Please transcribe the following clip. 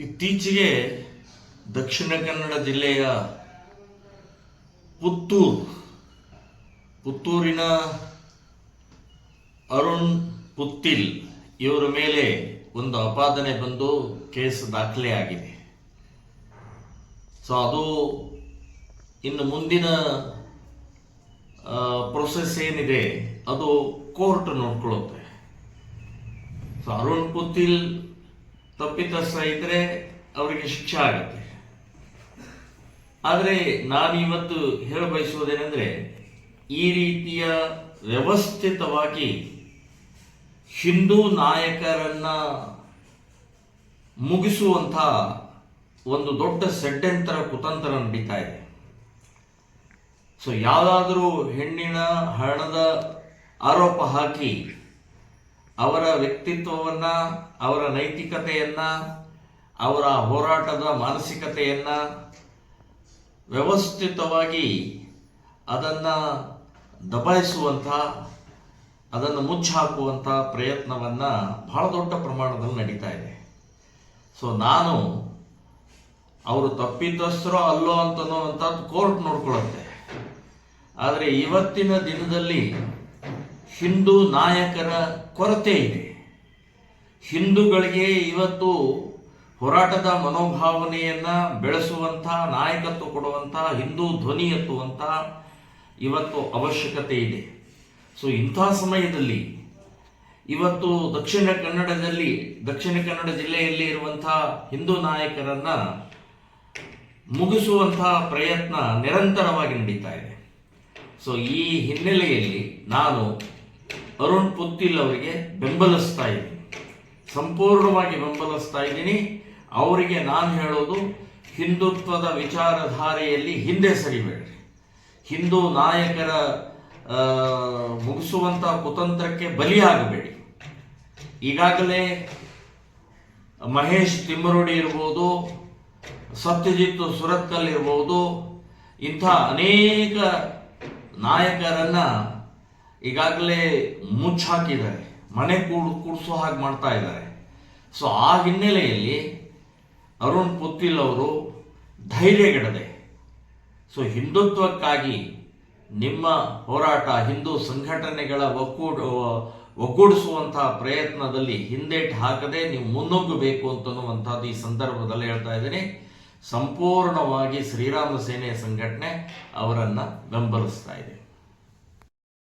ಇತ್ತೀಚೆಗೆ ದಕ್ಷಿಣ ಕನ್ನಡ ಜಿಲ್ಲೆಯ ಪುತ್ತೂರು, ಪುತ್ತೂರಿನ ಅರುಣ್ ಪುತ್ತಿಲ್ ಇವರ ಮೇಲೆ ಒಂದು ಅಪಾದನೆ ಬಂದು ಕೇಸ್ ದಾಖಲೆ ಆಗಿದೆ ಸೊ ಅದು ಇನ್ನು ಮುಂದಿನ ಪ್ರೊಸೆಸ್ ಏನಿದೆ, ಅದು ಕೋರ್ಟ್ ನೋಡ್ಕೊಳ್ಳುತ್ತೆ. ಸೊ ಅರುಣ್ ಪುತ್ತಿಲ್ ತಪ್ಪಿತಸ್ಥ ಇದ್ರೆ ಅವರಿಗೆ ಶಿಕ್ಷೆ ಆಗುತ್ತೆ. ಆದರೆ ನಾನಿವತ್ತು ಹೇಳ ಬಯಸುವುದೇನೆಂದರೆ, ಈ ರೀತಿಯ ವ್ಯವಸ್ಥಿತವಾಗಿ ಹಿಂದೂ ನಾಯಕರನ್ನ ಮುಗಿಸುವಂಥ ಒಂದು ದೊಡ್ಡ ಷಡ್ಯಂತರ ಕುತಂತ್ರ ನಡೀತಾ ಇದೆ. ಸೊ ಯಾವುದಾದರೂ ಹೆಣ್ಣಿನ ಹಣದ ಆರೋಪ ಹಾಕಿ ಅವರ ವ್ಯಕ್ತಿತ್ವವನ್ನು, ಅವರ ನೈತಿಕತೆಯನ್ನು, ಅವರ ಹೋರಾಟದ ಮಾನಸಿಕತೆಯನ್ನು ವ್ಯವಸ್ಥಿತವಾಗಿ ಅದನ್ನು ದಬಾಯಿಸುವಂಥ, ಅದನ್ನು ಮುಚ್ಚಾಕುವಂಥ ಪ್ರಯತ್ನವನ್ನು ಬಹಳ ದೊಡ್ಡ ಪ್ರಮಾಣದಲ್ಲಿ ನಡೀತಾ ಇದೆ. ಸೊ ನಾನು ಅವರು ತಪ್ಪಿದ್ದಷ್ಟರೋ ಅಲ್ಲೋ ಅಂತನೋ ಅಂತ ಕೋರ್ಟ್ ನೋಡ್ಕೊಳ್ಳುತ್ತೆ. ಆದರೆ ಇವತ್ತಿನ ದಿನದಲ್ಲಿ ಹಿಂದೂ ನಾಯಕರ ಕೊರತೆ ಇದೆ. ಹಿಂದೂಗಳಿಗೆ ಇವತ್ತು ಹೋರಾಟದ ಮನೋಭಾವನೆಯನ್ನ ಬೆಳೆಸುವಂಥ, ನಾಯಕತ್ವ ಕೊಡುವಂಥ, ಹಿಂದೂ ಧ್ವನಿ ಎತ್ತುವಂಥ ಇವತ್ತು ಅವಶ್ಯಕತೆ ಇದೆ. ಸೊ ಇಂಥ ಸಮಯದಲ್ಲಿ ಇವತ್ತು ದಕ್ಷಿಣ ಕನ್ನಡದಲ್ಲಿ, ದಕ್ಷಿಣ ಕನ್ನಡ ಜಿಲ್ಲೆಯಲ್ಲಿ ಇರುವಂಥ ಹಿಂದೂ ನಾಯಕರನ್ನ ಮುಗಿಸುವಂಥ ಪ್ರಯತ್ನ ನಿರಂತರವಾಗಿ ನಡೀತಾ ಇದೆ. ಸೊ ಈ ಹಿನ್ನೆಲೆಯಲ್ಲಿ ನಾನು ಅರುಣ್ ಪುತ್ತಿಲ್ ಅವರಿಗೆ ಬೆಂಬಲಿಸ್ತಾ ಇದ್ದೀನಿ. ಸಂಪೂರ್ಣವಾಗಿ ಬೆಂಬಲಿಸ್ತಾ ಇದ್ದೀನಿ. ಅವರಿಗೆ ನಾನು ಹೇಳೋದು, ಹಿಂದುತ್ವದ ವಿಚಾರಧಾರೆಯಲ್ಲಿ ಹಿಂದೆ ಸರಿಬೇಡ್ರಿ. ಹಿಂದೂ ನಾಯಕರ ಮುಗಿಸುವಂಥ ಕುತಂತ್ರಕ್ಕೆ ಬಲಿಯಾಗಬೇಡಿ ಈಗಾಗಲೇ ಮಹೇಶ್ ತಿಮ್ಮರುಡಿ ಇರ್ಬೋದು, ಸತ್ಯಜಿತ್ ಸುರತ್ಕಲ್ ಇರ್ಬೋದು, ಇಂಥ ಅನೇಕ ನಾಯಕರನ್ನ ಈಗಾಗಲೇ ಮುಚ್ಚಾಕಿದ್ದಾರೆ. ಮನೆ ಕೂಡ, ಕೂಡಿಸೋ ಹಾಗೆ ಮಾಡ್ತಾ ಇದ್ದಾರೆ. ಸೊ ಆ ಹಿನ್ನೆಲೆಯಲ್ಲಿ ಅರುಣ್ ಪುತ್ತಿಲ್ ಅವರು ಧೈರ್ಯಗೆಡದೆ. ಸೊ ಹಿಂದುತ್ವಕ್ಕಾಗಿ ನಿಮ್ಮ ಹೋರಾಟ, ಹಿಂದೂ ಸಂಘಟನೆಗಳ ಒಕ್ಕೂಡ, ಒಗ್ಗೂಡಿಸುವಂತಹ ಪ್ರಯತ್ನದಲ್ಲಿ ಹಿಂದೇಟು ಹಾಕದೆ ನೀವು ಮುನ್ನುಗ್ಗಬೇಕು ಅಂತನ್ನುವಂಥದ್ದು ಈ ಸಂದರ್ಭದಲ್ಲಿ ಹೇಳ್ತಾ ಇದ್ದೀನಿ. ಸಂಪೂರ್ಣವಾಗಿ ಶ್ರೀರಾಮ ಸೇನೆ ಸಂಘಟನೆ ಅವರನ್ನು ಬೆಂಬಲಿಸ್ತಾ ಇದೆ.